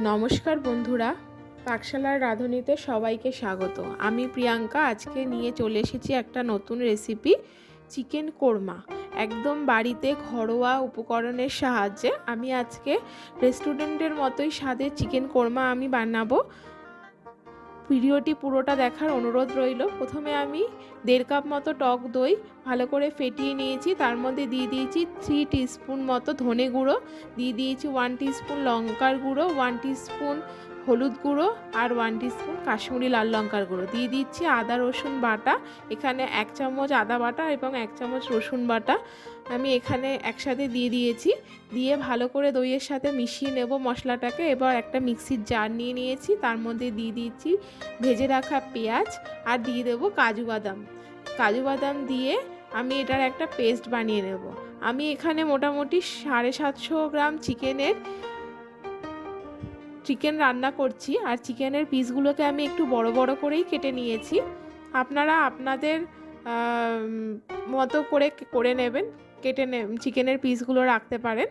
নমস্কার বন্ধুরা, পাকশালার রাঁধুনিতে সবাইকে স্বাগত। আমি প্রিয়াঙ্কা, আজকে নিয়ে চলে এসেছি একটা নতুন রেসিপি চিকেন কোরমা একদম বাড়িতে ঘরোয়া উপকরণের সাহায্যে আমি আজকে রেস্টুরেন্টের মতোই স্বাদের চিকেন কোরমা আমি বানাবো। ভিডিওটি পুরোটা দেখার অনুরোধ রইল। প্রথমে আমি দেড় কাপ মতো টক দই ভালো করে ফেটিয়ে নিয়েছি। তার মধ্যে দিয়ে দিয়েছি থ্রি টিস্পুন মতো ধনে গুঁড়ো, দিয়ে দিয়েছি ওয়ান টিস্পুন লঙ্কার গুঁড়ো ওয়ান টিস্পুন হলুদ গুঁড়ো আর ওয়ান টিস্পুন কাশ্মীরি লাল লঙ্কার গুঁড়ো। দিয়ে দিচ্ছি আদা, রসুন বাটা। এখানে এক চামচ আদা বাটা এবং এক চামচ রসুন বাটা। আমি এখানে একসাথে দিয়ে দিয়েছি। দিয়ে ভালো করে দইয়ের সাথে মিশিয়ে নেব মশলাটাকে। এবার একটা মিক্সির জার নিয়ে নিয়েছি। তার মধ্যে দিয়ে দিয়েছি ভেজে রাখা পেঁয়াজ আর দিয়ে দেবো কাজু বাদাম। কাজু বাদাম দিয়ে আমি এটার একটা পেস্ট বানিয়ে নেব। আমি এখানে মোটামুটি সাড়ে সাতশো গ্রাম চিকেনের চিকেন রান্না করছি আর চিকেনের পিসগুলোকে আমি একটু বড় বড় করেই কেটে নিয়েছি। আপনারা আপনাদের মতো করে করে নেবেন, কেটে নে চিকেনের পিসগুলো রাখতে পারেন।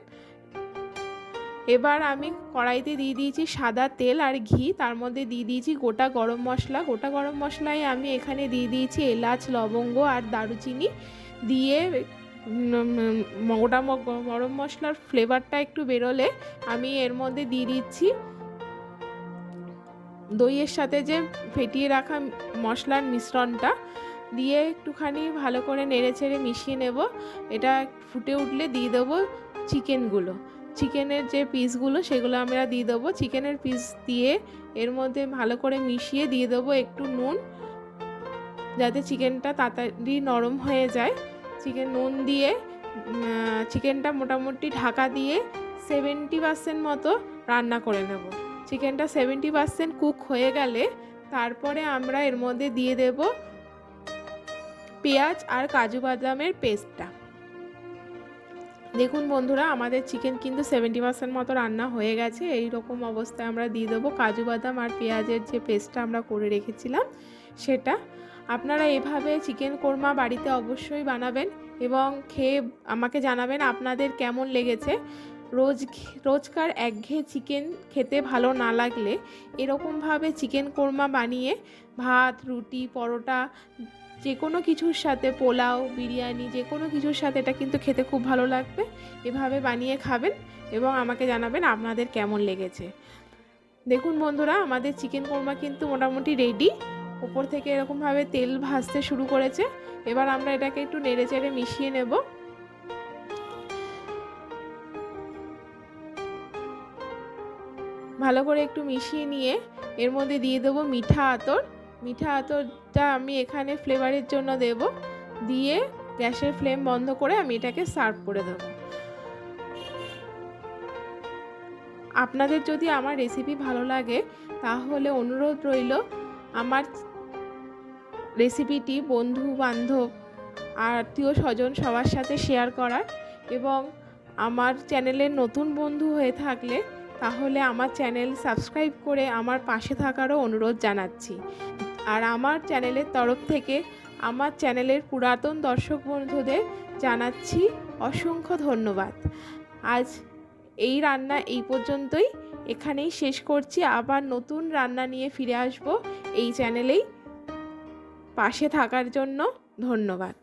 এবার আমি কড়াইতে দিয়ে দিয়েছি সাদা তেল আর ঘি, তার মধ্যে দিয়ে দিয়েছি গোটা গরম মশলা। গোটা গরম মশলায় আমি এখানে দিয়ে দিয়েছি এলাচ, লবঙ্গ আর দারুচিনি। দিয়ে গোটা গরম মশলার ফ্লেভারটা একটু বেরোলে আমি এর মধ্যে দিয়ে দিচ্ছি দইয়ের সাথে যে ফেটিয়ে রাখা মশলার মিশ্রণটা দিয়ে একটুখানি ভালো করে নেড়ে চেড়ে মিশিয়ে নেব। এটা ফুটে উঠলে দিয়ে দেবো চিকেনগুলো। চিকেনের যে পিসগুলো সেগুলো আমরা দিয়ে দেবো। চিকেনের পিস দিয়ে এর মধ্যে ভালো করে মিশিয়ে দিয়ে দেবো একটু নুন যাতে চিকেনটা তাড়াতাড়ি নরম হয়ে যায়। চিকেন নুন দিয়ে চিকেনটা মোটামুটি ঢাকা দিয়ে সেভেন্টি পার্সেন্ট মতো রান্না করে নেব। চিকেনটা সেভেন্টি পার্সেন্ট কুক হয়ে গেলে তারপরে আমরা এর মধ্যে দিয়ে দেব পেঁয়াজ আর কাজু বাদামের পেস্টটা দেখুন বন্ধুরা, আমাদের চিকেন কিন্তু সেভেন্টি পার্সেন্ট মতো রান্না হয়ে গেছে। এই রকম অবস্থায় আমরা দিয়ে দেবো কাজু বাদাম আর পেঁয়াজের যে পেস্টটা আমরা করে রেখেছিলাম, সেটা। আপনারা এভাবে চিকেন কোরমা বাড়িতে অবশ্যই বানাবেন এবং খেয়ে আমাকে জানাবেন আপনাদের কেমন লেগেছে। রোজ রোজকার একঘেয়ে চিকেন খেতে ভালো না লাগলে এরকমভাবে চিকেন কোরমা বানিয়ে ভাত, রুটি, পরোটা যে কোনো কিছুর সাথে, পোলাও, বিরিয়ানি যে কোনো কিছুর সাথে এটা কিন্তু খেতে খুব ভালো লাগবে। এভাবে বানিয়ে খাবেন এবং আমাকে জানাবেন আপনাদের কেমন লেগেছে। দেখুন বন্ধুরা, আমাদের চিকেন কোরমা কিন্তু মোটামুটি রেডি ওপর থেকে এরকমভাবে তেল ভাজতে শুরু করেছে। এবার আমরা এটাকে একটু নেড়ে চেড়ে মিশিয়ে নেব। ভালো করে একটু মিশিয়ে নিয়ে এর মধ্যে দিয়ে দেবো মিঠা আতর। মিঠা আতরটা আমি এখানে ফ্লেভারের জন্য দেব। দিয়ে গ্যাসের ফ্লেম বন্ধ করে আমি এটাকে সার্ভ করে দেবো। আপনাদের যদি আমার রেসিপি ভালো লাগে, তাহলে অনুরোধ রইল আমার রেসিপিটি বন্ধু, বান্ধব, আত্মীয়, স্বজন সবার সাথে শেয়ার করার এবং আমার চ্যানেলের নতুন বন্ধু হয়ে থাকলে তাহলে আমার চ্যানেল সাবস্ক্রাইব করে আমার পাশে থাকারও অনুরোধ জানাচ্ছি। আর আমার চ্যানেলের তরফ থেকে আমার চ্যানেলের পুরাতন দর্শক বন্ধুদের জানাচ্ছি অসংখ্য ধন্যবাদ। আজ এই রান্না এই পর্যন্তই। এখানেই শেষ করছি। আবার নতুন রান্না নিয়ে ফিরে আসব এই চ্যানেলেই। পাশে থাকার জন্য ধন্যবাদ।